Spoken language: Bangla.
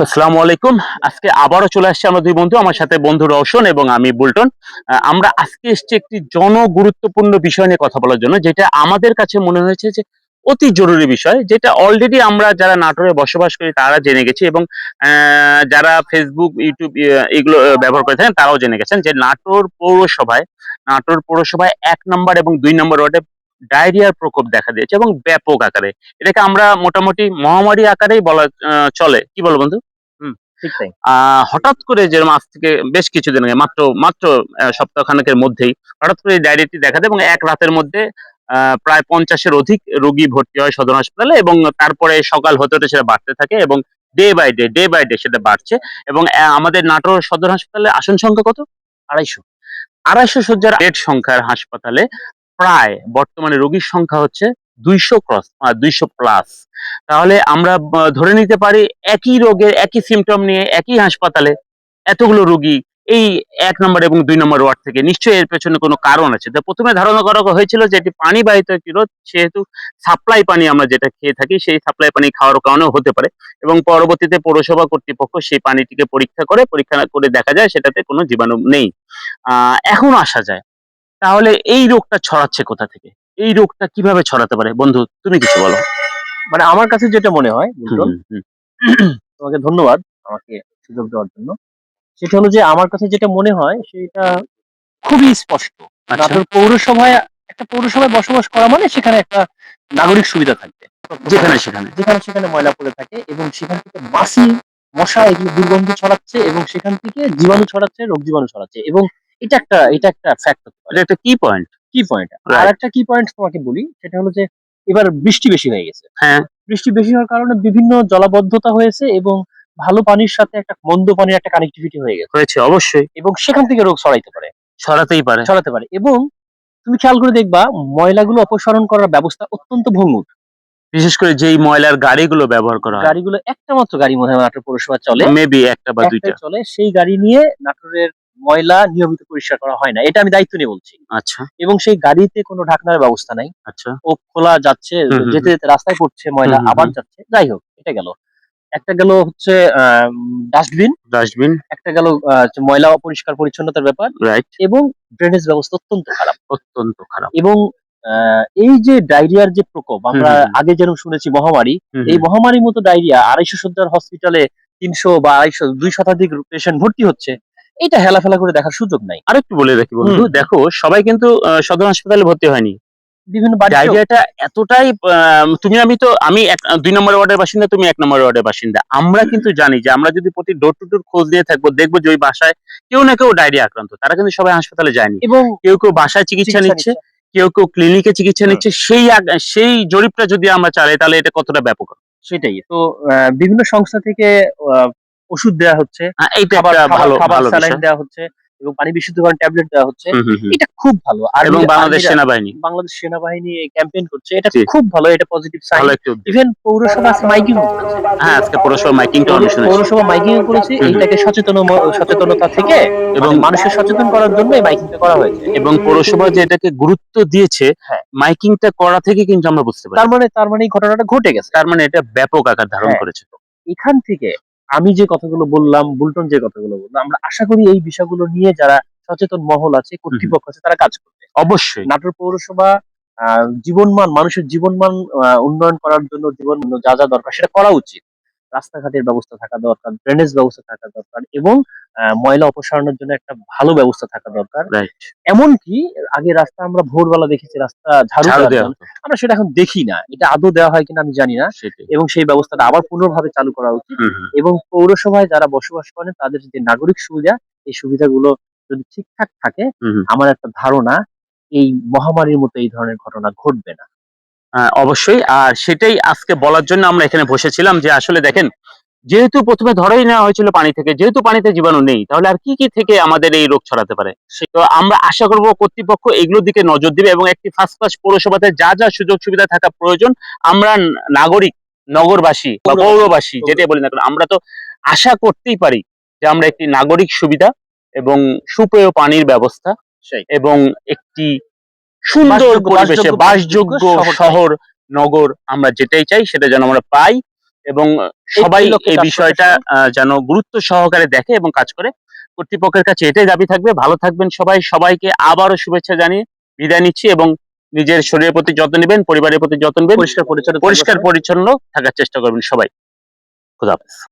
আসসালামু আলাইকুম। আজকে আবারও চলে আসছে আমরা দুই বন্ধু, আমার সাথে বন্ধু রওশন এবং আমি বুলটন। আমরা আজকে এসেছি একটি জনগুরুত্বপূর্ণ বিষয় নিয়ে কথা বলার জন্য, যেটা আমাদের কাছে মনে হয়েছে যে অতি জরুরি বিষয়, যেটা অলরেডি আমরা যারা নাটোরে বসবাস করি তারা জেনে গেছি এবং যারা ফেসবুক ইউটিউব এগুলো ব্যবহার করে থাকেন তারাও জেনে গেছেন যে নাটোর পৌরসভায় নাটোর পৌরসভায় এক নম্বর এবং দুই নম্বর ওয়ার্ডে ডায়রিয়ার প্রকোপ দেখা দিয়েছে এবং ব্যাপক আকারে। এটাকে আমরা মোটামুটি মহামারী আকারেই বলা চলে। কি বলো বন্ধু? হঠাৎ করে যে মাস থেকে বেশ কিছুদিন আগে মাত্র মাত্র সপ্তাহখানেকের মধ্যেই হঠাৎ করে ডায়রিয়াটি দেখা দেয় এবং এক রাতের মধ্যে প্রায় পঞ্চাশের অধিক রোগী ভর্তি হয় সদর হাসপাতালে এবং তারপরে সকাল হতে হতে সেটা বাড়তে থাকে এবং day by day day by day সেটা বাড়ছে এবং আমাদের নাটোর সদর হাসপাতালে আসন সংখ্যা কত? আড়াইশো। আড়াইশো শয্যার বেড সংখ্যার হাসপাতালে প্রায় বর্তমানে রোগীর সংখ্যা হচ্ছে দুইশো ক্রস দুইশো প্লাস। তাহলে আমরা ধরে নিতে পারি একই রোগের একই সিমটম নিয়ে একই হাসপাতালে এতগুলো রোগী এই এক নম্বর এবং দুই নম্বর ওয়ার্ড থেকে। নিশ্চয়ই এর পেছনে কোনো কারণ আছে। তো প্রথমে ধারণা করা হয়েছিল যে এটি পানি বাহিত একটি রোগ, সেহেতু সাপ্লাই পানি আমরা যেটা খেয়ে থাকি সেই সাপ্লাই পানি খাওয়ার কারণেও হতে পারে এবং পরবর্তীতে পৌরসভা কর্তৃপক্ষ সেই পানিটিকে পরীক্ষা করে পরীক্ষা করে দেখা যায় সেটাতে কোনো জীবাণু নেই। এখন আসা যায়। তাহলে এই রোগটা ছড়াচ্ছে কোথা থেকে? এই রোগটা কীভাবে ছড়াতে পারে? বন্ধু তুমি কিছু বলো। মানে আমার কাছে যেটা মনে হয় তোমাকে ধন্যবাদ আমাকে সুযোগ দেওয়ার জন্য। সেটা হলো যে আমার কাছে যেটা মনে হয় সেটা খুবই স্পষ্ট। আচ্ছা। নাটোর পৌরসভায় একটা পৌরসভায় বসবাস করা মানে সেখানে একটা নাগরিক সুবিধা থাকবে যেখানে সেখানে। যেখানে সেখানে ময়লা পড়ে থাকে এবং সেখান থেকে মাছি মশা এগুলো দুর্গন্ধ ছড়াচ্ছে এবং সেখান থেকে জীবাণু ছড়াচ্ছে রোগ জীবাণু ছড়াচ্ছে এবং এটা একটা এটা একটা ফ্যাক্ট এটা একটা কি পয়েন্ট কি পয়েন্ট আর একটা কি পয়েন্ট তোমাকে বলি সেটা হলো যে এবার বৃষ্টি বেশি হয়ে গেছে। হ্যাঁ। বৃষ্টি বেশি হওয়ার কারণে বিভিন্ন জলাবদ্ধতা হয়েছে এবং ভালো পানির সাথে একটা মন্দ পানির একটা কানেক্টিভিটি হয়ে গেছে। হয়েছে অবশ্যই। এবং সেখান থেকে রোগ ছড়াইতে পারে। ছড়াতেই পারে। ছড়াতে পারে। এবং তুমি খেয়াল করে দেখবা ময়লাগুলো অপসারণ করার ব্যবস্থা অত্যন্ত ভঙ্গুর। বিশেষ করে যেই ময়লার গাড়িগুলো ব্যবহার করা হয়। গাড়িগুলো একটা মাত্র গাড়ি মনে হয় নাটোর পৌরসভা চলে। মেবি একটা বা দুইটা। চলে সেই গাড়ি নিয়ে নাটোরের ময়লা নিয়মিত পরিষ্কার করা হয় না। এটা আমি দায়িত্ব নিয়ে বলছি। আচ্ছা। এবং সেই গাড়িতে কোনো ঢাকনার ব্যবস্থা নাই। আচ্ছা। ও খোলা যাচ্ছে যেতে যেতে রাস্তায় পড়ছে ময়লা আবার যাচ্ছে যাই হোক এটা গেল। একটা গেল হচ্ছে ডাস্টবিন। ডাস্টবিন। একটা গেল ময়লা পরিষ্কার পরিচ্ছন্নতার ব্যাপার। রাইট এবং ড্রেনেজ ব্যবস্থা অত্যন্ত খারাপ। অত্যন্ত খারাপ। এবং আহ, এই যে ডায়রিয়ার যে প্রকোপ আমরা। আগে যেরকম শুনেছি মহামারী এই মহামারীর মতো ডায়রিয়া আড়াইশো সজ্জার হসপিটালে তিনশো বা আড়াইশো দুই শতাধিক পেশেন্ট ভর্তি হচ্ছে। এটা হেলাফেলা করে দেখার সুযোগ নাই। আরেকটু বলে রাখি বন্ধু দেখো সবাই কিন্তু সদর হাসপাতালে ভর্তি হয়নি। বিভিন্ন ডায়রিয়াটা এতটাই তুমি আমি তো আমি দুই নম্বর ওয়ার্ডের বাসিন্দা তুমি এক নম্বর ওয়ার্ডের বাসিন্দা। আমরা কিন্তু জানি যে আমরা যদি প্রতি ডোর টু ডোর খোঁজ নিয়ে থাকব দেখব যে ওই বাসায় কেউ না কেউ ডায়রিয়া আক্রান্ত। তারা কিন্তু সবাই হাসপাতালে যায়নি। এবং কেউ কেউ বাসায় চিকিৎসা নিচ্ছে কেউ কেউ ক্লিনিকে চিকিৎসা নিচ্ছে। সেই সেই জরিপটা যদি আমরা চালাই তাহলে এটা কতটা ব্যাপক সেটাই। তো বিভিন্ন সংস্থা থেকে ওষুধ দেওয়া হচ্ছে হ্যাঁ, এইটা ভালো খাবার স্যালাইন দেওয়া হচ্ছে এবং পানি বিশুদ্ধকরণ ট্যাবলেট দেওয়া হচ্ছে। এটা খুব ভালো। আর এবং বাংলাদেশ সেনাবাহিনী। বাংলাদেশ সেনাবাহিনী ক্যাম্পেইন করছে এটা খুব ভালো এটা পজিটিভ সাইন ইভেন পৌরসভা মাইকিং হ্যাঁ আজকে পৌরসভা মাইকিংটা আমি পৌরসভা মাইকিং করেছে। এইটাকে সচেতন সচেতনতা থেকে এবং এবং মানুষের সচেতন করার জন্য এই মাইকিংটা করা হয়েছে। এবং পৌরসভা যে এটাকে গুরুত্ব দিয়েছে হ্যাঁ। মাইকিংটা করা থেকে কিন্তু আমরা বুঝতে পারি। তার মানে তার মানে এই ঘটনাটা ঘটে গেছে। তার মানে এটা ব্যাপক আকার ধারণ হ্যাঁ। করেছে। এখান থেকে আমি যে কথাগুলো বললাম বুলটন যে কথাগুলো বললাম আমরা আশা করি এই বিষয়গুলো নিয়ে যারা সচেতন মহল আছে কর্তৃপক্ষ আছে তারা কাজ করবে। অবশ্যই। নাটোর পৌরসভা আহ, জীবনমান মানুষের জীবনমান আহ, উন্নয়ন করার জন্য জীবন যা যা দরকার সেটা করা উচিত। রাস্তাঘাটের ব্যবস্থা থাকা দরকার ড্রেনেজ ব্যবস্থা থাকা দরকার এবং ময়লা অপসারণের জন্য একটা ভালো ব্যবস্থা থাকা দরকার। এমনকি আগে রাস্তা আমরা ভোরবেলা দেখেছি রাস্তা ঝাড়ু আমরা সেটা এখন দেখি না। এটা আদৌ দেওয়া হয় কিনা আমি জানি না। এবং সেই ব্যবস্থাটা আবার পুনর্ভাবে চালু করা উচিত। এবং পৌরসভায় যারা বসবাস করেন তাদের যে নাগরিক সুবিধা এই সুবিধাগুলো যদি ঠিকঠাক থাকে। আমার একটা ধারণা এই মহামারীর মতো এই ধরনের ঘটনা ঘটবে না। অবশ্যই। আর সেটাই আজকে বলার জন্য আমরা এখানে বসেছিলাম যে আসলে দেখেন যেহেতু প্রথমে ধরেই নেওয়া হয়েছিল পানি থেকে যেহেতু পানিতে জীবাণু নেই তাহলে আর কি কি থেকে আমাদের এই রোগ ছড়াতে পারে? তো আমরা আশা করব কর্তৃপক্ষ এগুলোর দিকে নজর দিবে এবং একটি ফার্স্ট ক্লাস পৌরসভাতে যা যা সুযোগ সুবিধা থাকা প্রয়োজন আমরা নাগরিক নগরবাসী বা পৌরবাসী। যেটাই বলি না কেন আমরা তো আশা করতেই পারি যে আমরা একটি নাগরিক সুবিধা এবং সুপেয় পানির ব্যবস্থা এবং একটি সুন্দর পরিবেশে বাসযোগ্য- শহর নগর আমরা যেটাই চাই সেটা যেন আমরা পাই এবং সবাই এই বিষয়টা যেন গুরুত্ব সহকারে দেখে এবং কাজ করে। কর্তৃপক্ষের কাছে এটাই দাবি থাকবে। ভালো থাকবেন সবাই। সবাইকে আবারও শুভেচ্ছা জানিয়ে বিদায় নিচ্ছি এবং নিজের শরীরের প্রতি যত্ন নেবেন পরিবারের প্রতি যত্ন নেবেন। পরিষ্কার পরিচ্ছন্ন পরিষ্কার পরিচ্ছন্ন থাকার চেষ্টা করবেন সবাই। খুদা হাফেজ।